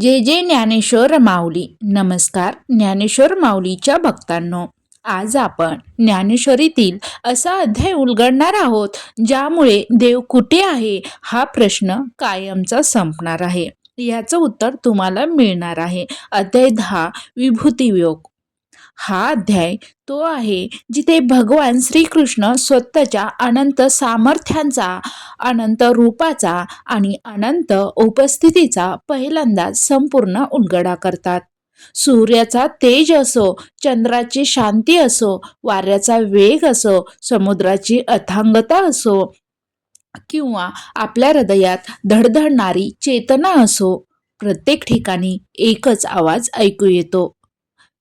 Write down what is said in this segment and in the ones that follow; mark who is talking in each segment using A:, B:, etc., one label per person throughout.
A: जे जे ज्ञानेश्वर माऊली. नमस्कार ज्ञानेश्वर माऊलीच्या भक्तांनो. आज आपण ज्ञानेश्वरीतील असा अध्याय उलगडणार आहोत ज्यामुळे देव कुठे आहे हा प्रश्न कायमचा संपणार आहे. याचं उत्तर तुम्हाला मिळणार आहे. अध्याय दहा विभूतियोग. हा अध्याय तो आहे जिथे भगवान श्रीकृष्ण स्वतःच्या अनंत सामर्थ्यांचा अनंत रूपाचा आणि अनंत उपस्थितीचा पहिल्यांदा संपूर्ण उलगडा करतात. सूर्याचा तेज असो चंद्राची शांती असो वाऱ्याचा वेग असो समुद्राची अथांगता असो किंवा आपल्या हृदयात धडधडणारी चेतना असो प्रत्येक ठिकाणी एकच आवाज ऐकू येतो.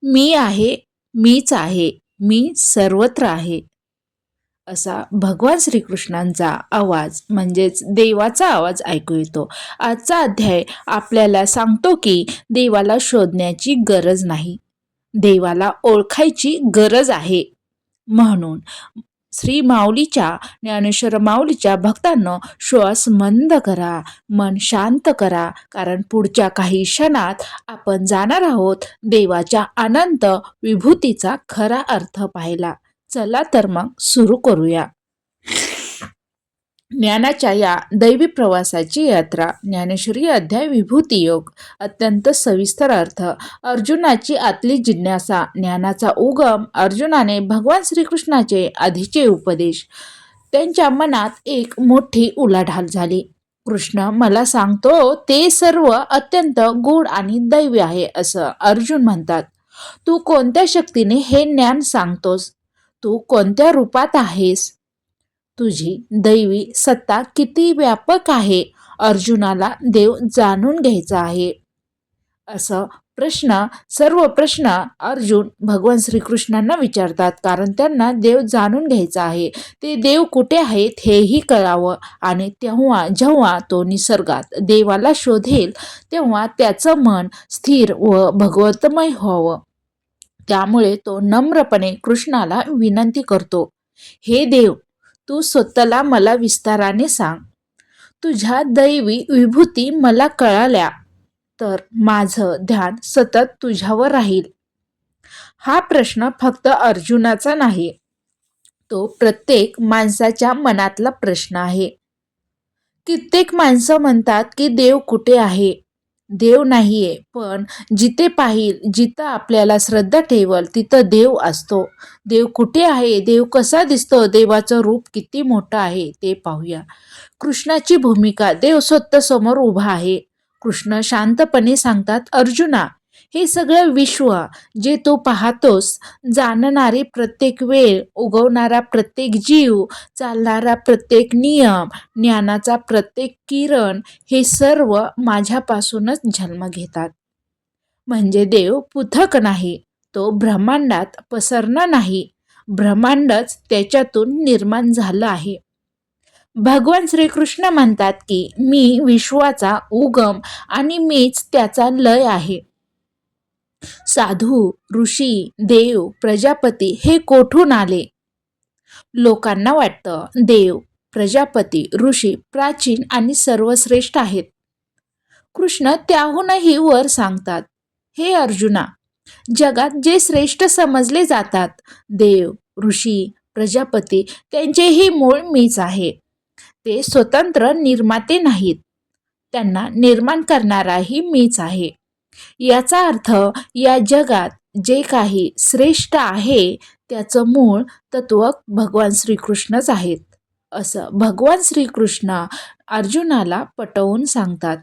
A: मी आहे मीच आहे मी सर्वत्र आहे. असा भगवान श्रीकृष्णांचा आवाज म्हणजेच देवाचा आवाज ऐकू येतो. आजचा अध्याय आपल्याला सांगतो की देवाला शोधण्याची गरज नाही. देवाला ओळखायची गरज आहे. म्हणून श्री माऊलीच्या ज्ञानेश्वर माऊलीच्या भक्तांनो श्वास मंद करा मन शांत करा. कारण पुढच्या काही क्षणात आपण जाणार आहोत देवाच्या अनंत विभूतीचा खरा अर्थ पाहिला चला तर मग सुरू करूया. ज्ञानाच्या या दैवी प्रवासाची यात्रा. ज्ञानेश्वरी अध्याय विभूती योग. अत्यंत सविस्तर अर्थ. अर्जुनाची आतली जिज्ञासा ज्ञानाचा उगम अर्जुनाने भगवान श्रीकृष्णाचे आधीचे उपदेश. त्यांच्या मनात एक मोठी उलाढाल झाली. कृष्ण मला सांगतो ते सर्व अत्यंत गूढ आणि दैवी आहे असं अर्जुन म्हणतात. तू कोणत्या शक्तीने हे ज्ञान सांगतोस? तू कोणत्या रूपात आहेस? तुझी दैवी सत्ता किती व्यापक आहे? अर्जुनाला देव जाणून घ्यायचा आहे. असं प्रश्न सर्व प्रश्न अर्जुन भगवान श्रीकृष्णांना विचारतात. कारण त्यांना देव जाणून घ्यायचा आहे. ते देव कुठे आहेत हेही कळावं. आणि तेव्हा जेव्हा तो निसर्गात देवाला शोधेल तेव्हा त्याचं मन स्थिर व भगवतमय व्हावं. त्यामुळे तो नम्रपणे कृष्णाला विनंती करतो हे देव तू स्वतःला मला विस्ताराने सांग. तुझ्या दैवी विभूती मला कळाल्या तर माझं ध्यान सतत तुझ्यावर राहील. हा प्रश्न फक्त अर्जुनाचा नाही तो प्रत्येक माणसाच्या मनातला प्रश्न आहे. कित्येक माणसं म्हणतात की देव कुठे आहे? देव नाहीये. पण जिथे पाहिल जिथं आपल्याला श्रद्धा ठेवल तिथं देव असतो. देव कुठे आहे? देव कसा दिसतो? देवाचं रूप किती मोठं आहे ते पाहूया. कृष्णाची भूमिका देव स्वतः समोर उभा आहे. कृष्ण शांतपणे सांगतात अर्जुना हे सगळं विश्व जे तू पाहतोस जाणणारी प्रत्येक वेळ उगवणारा प्रत्येक जीव चालणारा प्रत्येक नियम ज्ञानाचा प्रत्येक किरण हे सर्व माझ्यापासूनच जन्म घेतात. म्हणजे देव पुथक नाही तो ब्रह्मांडात पसरणं नाही ब्रह्मांडच त्याच्यातून निर्माण झालं आहे. भगवान श्रीकृष्ण म्हणतात की मी विश्वाचा उगम आणि मीच त्याचा लय आहे. साधू ऋषी देव प्रजापती हे कोठून आले? लोकांना वाटतं देव प्रजापती ऋषी प्राचीन आणि सर्वश्रेष्ठ आहेत. कृष्ण त्याहूनही वर सांगतात हे अर्जुना जगात जे श्रेष्ठ समजले जातात देव ऋषी प्रजापती त्यांचेही मूळ मीच आहे. ते स्वतंत्र निर्माते नाहीत. त्यांना निर्माण करणाराही मीच आहे. याचा अर्थ या जगात जे काही श्रेष्ठ आहे त्याचं मूळ तत्व भगवान श्रीकृष्णच आहेत. असं भगवान श्रीकृष्ण अर्जुनाला पटवून सांगतात.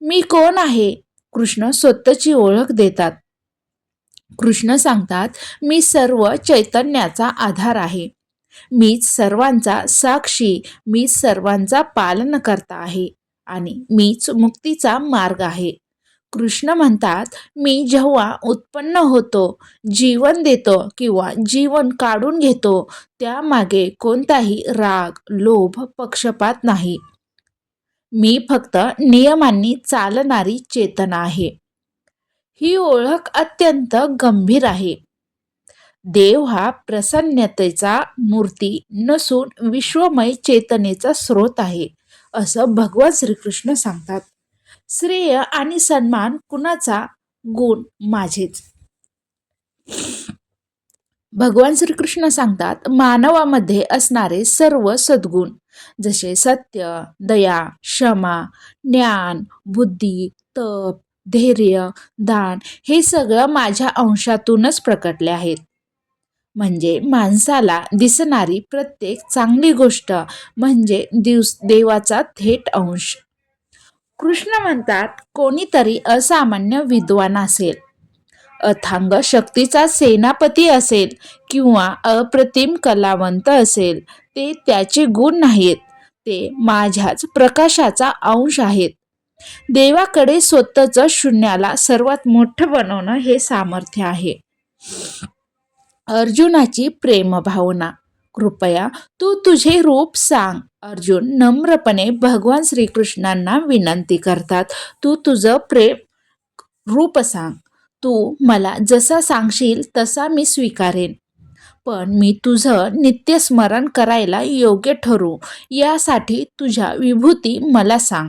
A: मी कोण आहे? कृष्ण स्वतःची ओळख देतात. कृष्ण सांगतात मी सर्व चैतन्याचा आधार आहे. मीच सर्वांचा साक्षी मी सर्वांचा पालन करता आहे आणि मीच मुक्तीचा मार्ग आहे. कृष्ण म्हणतात मी जेव्हा उत्पन्न होतो जीवन देतो किंवा जीवन काढून घेतो त्यामागे कोणताही राग लोभ पक्षपात नाही. मी फक्त नियमांनी चालणारी चेतना आहे. ही ओळख अत्यंत गंभीर आहे. देव हा प्रसन्नतेचा मूर्ती नसून विश्वमय चेतनेचा स्रोत आहे असं भगवान श्रीकृष्ण सांगतात. श्रेय आणि सन्मान कुणाचा? गुण माझेच. भगवान श्रीकृष्ण सांगतात मानवामध्ये असणारे सर्व सद्गुण जसे सत्य दया क्षमा ज्ञान बुद्धी तप धैर्य दान हे सगळं माझ्या अंशातूनच प्रकटले आहेत. म्हणजे माणसाला दिसणारी प्रत्येक चांगली गोष्ट म्हणजे दिवस देवाचा थेट अंश कृष्ण म्हणतात कोणीतरी असामान्य विद्वान असेल. अथांग शक्तीचा सेनापती असेल किंवा अप्रतिम कलावंत असेल ते त्याचे गुण नाहीत. ते माझ्याच प्रकाशाचा अंश आहेत. देवाकडे स्वतःच शून्याला सर्वात मोठं बनवणं हे सामर्थ्य आहे. अर्जुनाची प्रेमभावना. कृपया तू तुझे रूप सांग. अर्जुन नम्रपणे भगवान श्रीकृष्णांना विनंती करतात. तू तुझं प्रेम रूप सांग. तू मला जसा सांगशील तसा मी स्वीकारेन. पण मी तुझं नित्यस्मरण करायला योग्य ठरू. यासाठी तुझ्या विभूती मला सांग.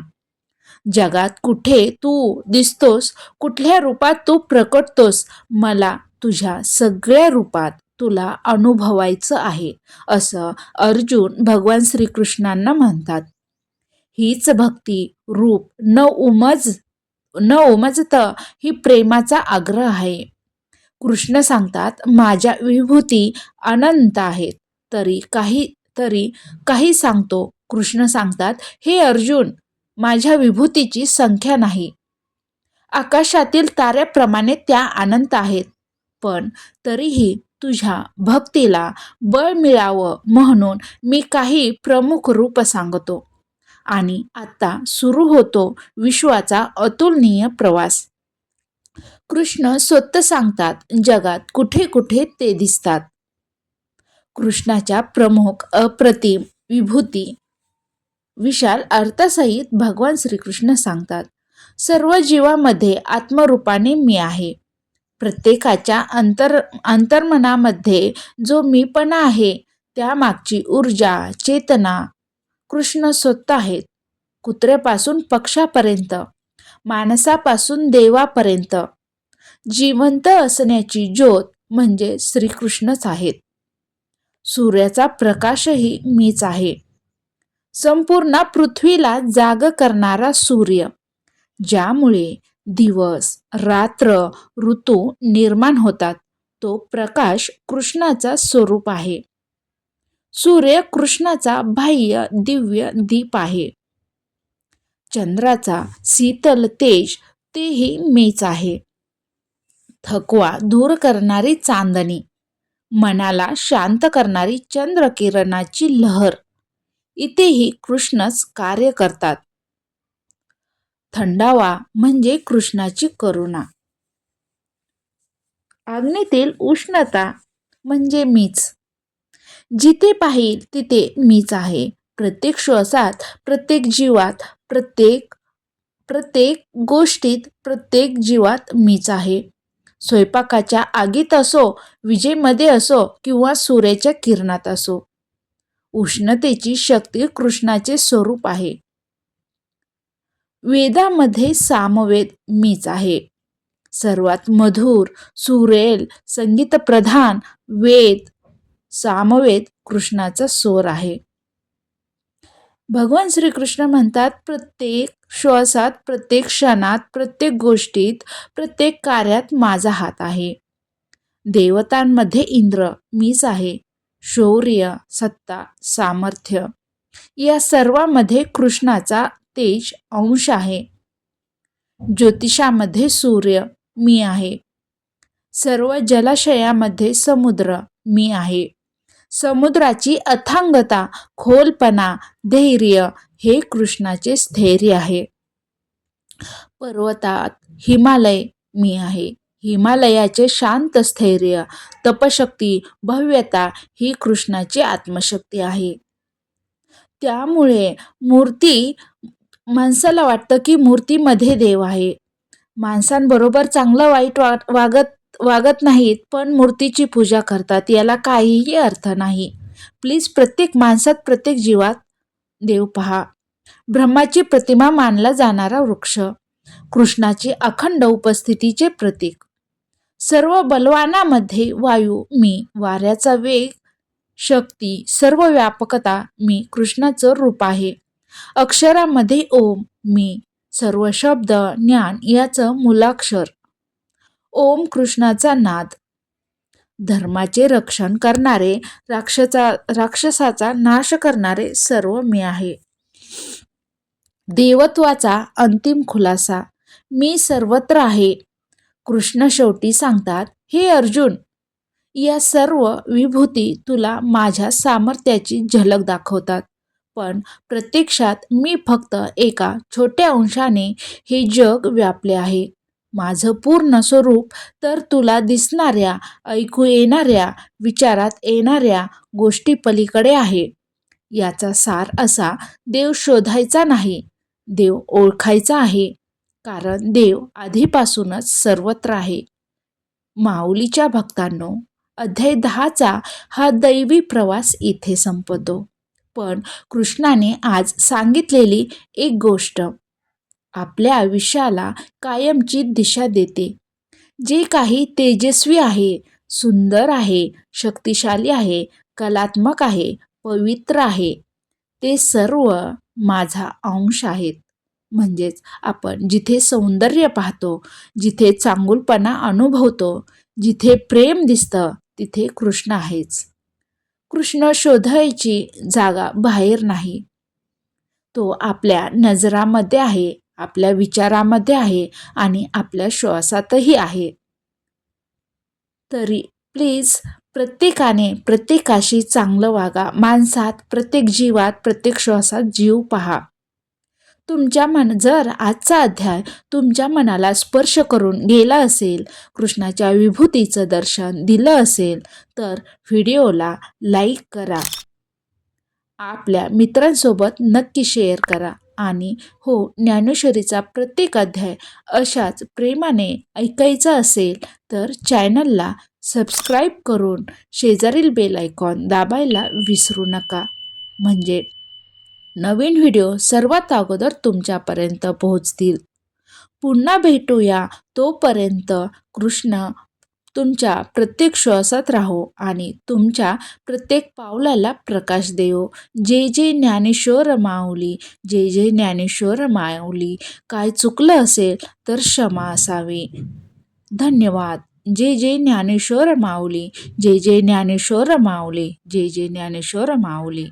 A: जगात कुठे तू दिसतोस कुठल्या रूपात तू प्रकटतोस मला तुझ्या सगळ्या रूपात तुला अनुभवायचं आहे असं अर्जुन भगवान श्रीकृष्णांना म्हणतात. हीच भक्ती रूप न उमज न उमजत ही प्रेमाचा आग्रह आहे. कृष्ण सांगतात माझ्या विभूती अनंत आहेत. तरी काही तरी काही सांगतो. कृष्ण सांगतात हे अर्जुन माझ्या विभूतीची संख्या नाही. आकाशातील ताऱ्याप्रमाणे त्या अनंत आहेत. पण तरीही तुझ्या भक्तीला बळ मिळावं म्हणून मी काही प्रमुख रूप सांगतो. आणि आता सुरू होतो विश्वाचा अतुलनीय प्रवास. कृष्ण स्वतः सांगतात जगात कुठे कुठे ते दिसतात. कृष्णाच्या प्रमुख अप्रतिम विभूती विशाल अर्थसहित भगवान श्रीकृष्ण सांगतात सर्व जीवामध्ये आत्मरूपाने मी आहे. प्रत्येकाच्या अंतर अंतर्मनामध्ये जो मीपणा आहे त्यामागची ऊर्जा चेतना कृष्ण स्वतः आहेत. कुत्र्यापासून पक्षापर्यंत माणसापासून देवापर्यंत. जिवंत असण्याची ज्योत म्हणजे श्रीकृष्णच आहेत. सूर्याचा प्रकाशही मीच आहे. संपूर्ण पृथ्वीला जाग करणारा सूर्य ज्यामुळे दिवस रात्र ऋतू निर्माण होतात. तो प्रकाश कृष्णाचा स्वरूप आहे. सूर्य कृष्णाचा बाह्य दिव्य दीप आहे. चंद्राचा शीतल तेज तेही मीच आहे. थकवा दूर करणारी चांदणी मनाला शांत करणारी चंद्रकिरणाची लहर इथेही कृष्णच कार्य करतात. थंडावा म्हणजे कृष्णाची करुणा. अग्नीतील उष्णता म्हणजे मीच. जिथे पाहिल तिथे मीच आहे. प्रत्येक श्वासात प्रत्येक जीवात प्रत्येक प्रत्येक गोष्टीत प्रत्येक जीवात मीच आहे. स्वयंपाकाच्या आगीत असो विजेमध्ये असो किंवा सूर्याच्या किरणात असो. उष्णतेची शक्ती कृष्णाचे स्वरूप आहे. वेदामध्ये सामवेद मीच आहे. सर्वात मधुर सुरेल संगीत प्रधान वेद सामवेद कृष्णाचा स्वर आहे. भगवान श्रीकृष्ण म्हणतात प्रत्येक श्वासात प्रत्येक क्षणात प्रत्येक गोष्टीत प्रत्येक कार्यात माझा हात आहे. देवतांमध्ये इंद्र मीच आहे. शौर्य सत्ता सामर्थ्य या सर्वामध्ये कृष्णाचा तेज अंश आहे. ज्योतिषामध्ये सूर्य मी आहे. सर्व जलाशयामध्ये समुद्र मी आहे. समुद्राची अथांगता खोलपणा धैर्य हे कृष्णाचे स्थैर्य आहे. पर्वतात हिमालय मी आहे. हिमालयाचे शांत स्थैर्य तपशक्ती भव्यता ही कृष्णाची आत्मशक्ती आहे. त्यामुळे मूर्ती माणसाला वाटतं की मूर्तीमध्ये देव आहे. माणसांबरोबर चांगलं वाईट वा वागत वागत नाहीत पण मूर्तीची पूजा करतात याला काहीही अर्थ नाही. प्लीज प्रत्येक माणसात प्रत्येक जीवात देव पहा. ब्रह्माची प्रतिमा मानला जाणारा वृक्ष कृष्णाची अखंड उपस्थितीचे प्रतीक. सर्व बलवानामध्ये वायू मी वाऱ्याचा वेग शक्ती सर्व व्यापकता मी कृष्णाचं रूप आहे. अक्षरामध्ये ओम मी सर्व शब्द ज्ञान याचं मुलाक्षर. ओम कृष्णाचा नाद. धर्माचे रक्षण करणारे राक्षसा राक्षसाचा नाश करणारे सर्व मी आहे. देवत्वाचा अंतिम खुलासा. मी सर्वत्र आहे. कृष्ण शेवटी सांगतात हे अर्जुन या सर्व विभूती तुला माझ्या सामर्थ्याची झलक दाखवतात. पण प्रत्यक्षात मी फक्त एका छोट्या अंशाने हे जग व्यापले आहे. माझं पूर्ण स्वरूप तर तुला दिसणाऱ्या ऐकू येणाऱ्या विचारात येणाऱ्या गोष्टी पलीकडे आहे. याचा सार असा देव शोधायचा नाही. देव ओळखायचा आहे. कारण देव आधीपासूनच सर्वत्र आहे. माऊलीच्या भक्तांनो अध्याय दहाचा हा दैवी प्रवास इथे संपतो. पण कृष्णाने आज सांगितलेली एक गोष्ट आपल्या आयुष्याला कायमची दिशा देते. जे काही तेजस्वी आहे सुंदर आहे शक्तिशाली आहे कलात्मक आहे पवित्र आहे ते सर्व माझा अंश आहेत. म्हणजेच आपण जिथे सौंदर्य पाहतो जिथे चांगुलपणा अनुभवतो जिथे प्रेम दिसतं तिथे कृष्ण आहेच. कृष्ण शोधायची जागा बाहेर नाही. तो आपल्या नजरामध्ये आहे आपल्या विचारामध्ये आहे आणि आपल्या श्वासातही आहे. तरी प्लीज प्रत्येकाने प्रत्येकाशी चांगलं वागा. माणसात प्रत्येक जीवात प्रत्येक श्वासात जीव पहा. तुमच्या मन जर आजचा अध्याय तुमच्या मनाला स्पर्श करून गेला असेल कृष्णाच्या विभूतीचं दर्शन दिलं असेल तर व्हिडिओला लाईक करा. आपल्या मित्रांसोबत नक्की शेअर करा आणि हो ज्ञानेश्वरीचा प्रत्येक अध्याय अशाच प्रेमाने ऐकायचा असेल तर चॅनलला सबस्क्राईब करून शेजारील बेल आयकॉन दाबायला विसरू नका. म्हणजे नवीन व्हिडिओ सर्वात अगोदर तुमच्यापर्यंत पोहोचतील. पुन्हा भेटूया तोपर्यंत कृष्ण तुमच्या प्रत्येक श्वासात राहो आणि तुमच्या प्रत्येक पावलाला प्रकाश देव जे जे ज्ञानेश्वर माऊली जे जे ज्ञानेश्वर माऊली. काय चुकलं असेल तर क्षमा असावी. धन्यवाद. जे जे ज्ञानेश्वर माऊली जे जे ज्ञानेश्वर माऊली जे जे ज्ञानेश्वर माऊली.